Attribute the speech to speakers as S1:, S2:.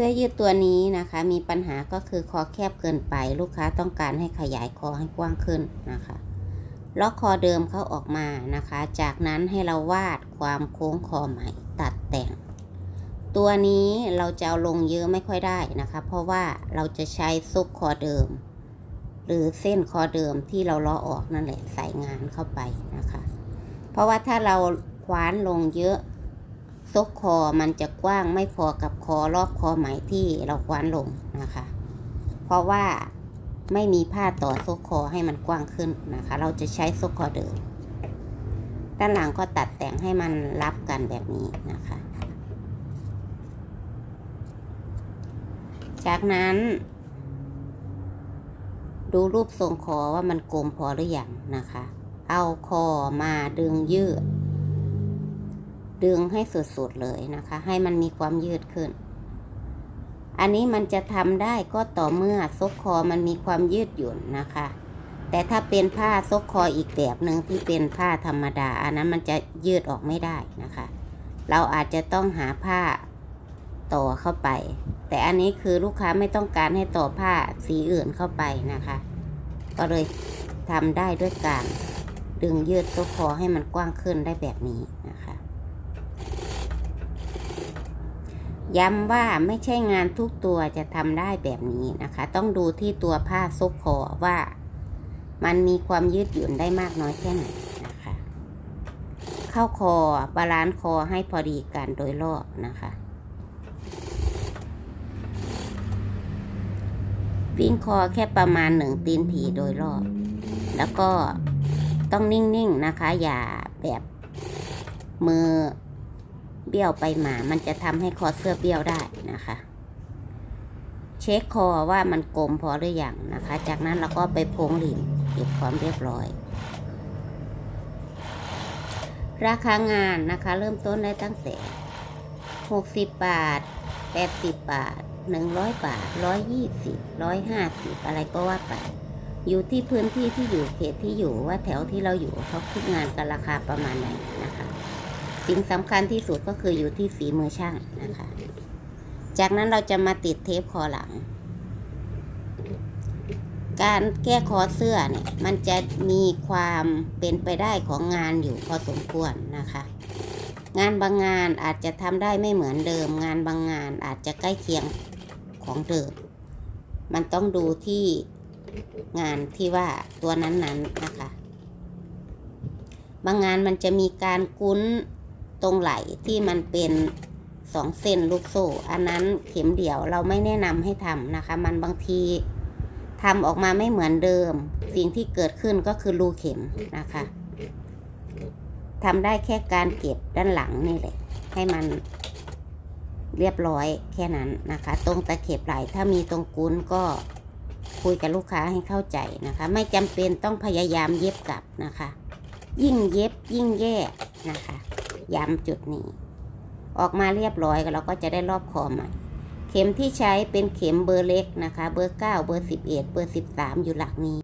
S1: สื้อยืดตัวนี้นะคะ มีปัญหาก็คือคอแคบเกินไป ลูกค้าต้องการให้ขยายคอให้กว้างขึ้นนะคะล็อกคอเดิมเขาออกมานะคะ จากนั้นให้เราวาดความโค้งคอใหม่ตัดแต่ง ตัวนี้เราจะเอาลงเยอะไม่ค่อยได้นะคะ เพราะว่าเราจะใช้ซุกคอเดิม หรือเส้นคอเดิมที่เราล้อออกนั่นแหละใส่งานเข้าไปนะคะ เพราะว่าถ้าเราคว้านลงเยอะ ซกคอมันจะกว้างไม่พอกับคอรอบคอไหมที่เราคว้านลงนะคะ เพราะว่าไม่มีผ้าต่อซกคอให้มันกว้างขึ้นนะคะ เราจะใช้ซกคอเดิม ด้านหลังก็ตัดแต่งให้มันรับกันแบบนี้นะคะ จากนั้น ดูรูปทรงคอว่ามันกลมพอหรืออยังนะคะ เอาคอมาดึงยืด ดึงให้สุดๆเลยนะคะ ให้มันมีความยืดขึ้น อันนี้มันจะทำได้ก็ต่อเมื่อซกคอมันมีความยืดหยุ่นนะคะ แต่ถ้าเป็นผ้าซกคออีกแบบหนึ่งที่เป็นผ้าธรรมดา อันนั้นมันจะยืดออกไม่ได้นะคะ เราอาจจะต้องหาผ้าต่อเข้าไป แต่อันนี้คือลูกค้าไม่ต้องการให้ต่อผ้าสีอื่นเข้าไปนะคะ ก็เลยทำได้ด้วยการดึงยืดซกคอให้มันกว้างขึ้นได้แบบนี้นะคะ ย้ำว่าไม่ใช่งานทุกตัวจะทำได้แบบนี้นะคะ ต้องดูที่ตัวผ้าซกคอว่า มันมีความยืดหยุ่นได้มากน้อยแค่ไหนนะคะ เข้าคอบาลานซ์คอให้พอดีกันโดยรอบนะคะ วิ่งคอแค่ประมาณหนึ่งตีนผีโดยรอบ แล้วก็ต้องนิ่งๆนะคะ อย่าแบบมือ เบี้ยวไปมา มันจะทำให้คอเสื้อเบี้ยวได้นะคะ เช็คคอว่ามันกลมพอหรืออยังนะคะ จากนั้นเราก็ไปโพงหลิมเก็บความเรียบร้อย ราคางานนะคะ เริ่มต้นได้ตั้งแต่ 60 บาท 80 บาท 100 บาท 120 150 อะไรก็ว่าไปอยู่ที่พื้นที่ที่อยู่เขตที่อยู่ว่าแถวที่เราอยู่เขาคิดงานกันราคาประมาณไหนนะคะ สิ่งสำคัญที่สุดก็คืออยู่ที่ฝีมือช่างนะคะ จากนั้นเราจะมาติดเทปคอหลัง การแก้คอเสื้อเนี่ยมันจะมีความเป็นไปได้ของงานอยู่พอสมควรนะคะ งานบางงานอาจจะทำได้ไม่เหมือนเดิม งานบางงานอาจจะใกล้เคียงของเดิม มันต้องดูที่งานที่ว่าตัวนั้นๆนนะคะ บางงานมันจะมีการกุ้น ตรงไหลที่มันเป็นสองเส้นลูกโซ่ อันนั้นเข็มเดี่ยวเราไม่แนะนำให้ทำนะคะ มันบางทีทำออกมาไม่เหมือนเดิม สิ่งที่เกิดขึ้นก็คือรูเข็มนะคะทำได้แค่การเก็บด้านหลังนี่แหละ ให้มันเรียบร้อยแค่นั้นนะคะ ตรงตะเข็บไหลถ้ามีตรงกุ้นก็คุยกับลูกค้าให้เข้าใจนะคะ ไม่จำเป็นต้องพยายามเย็บกลับนะคะ ยิ่งเย็บยิ่งแย่นะคะ ย้ำจุดนี้ ออกมาเรียบร้อยเราก็จะได้รอบคอใหม่เข็มที่ใช้เป็นเข็มเบอร์เล็กนะคะ เบอร์ 9 เบอร์ 11 เบอร์ 13 อยู่หลักนี้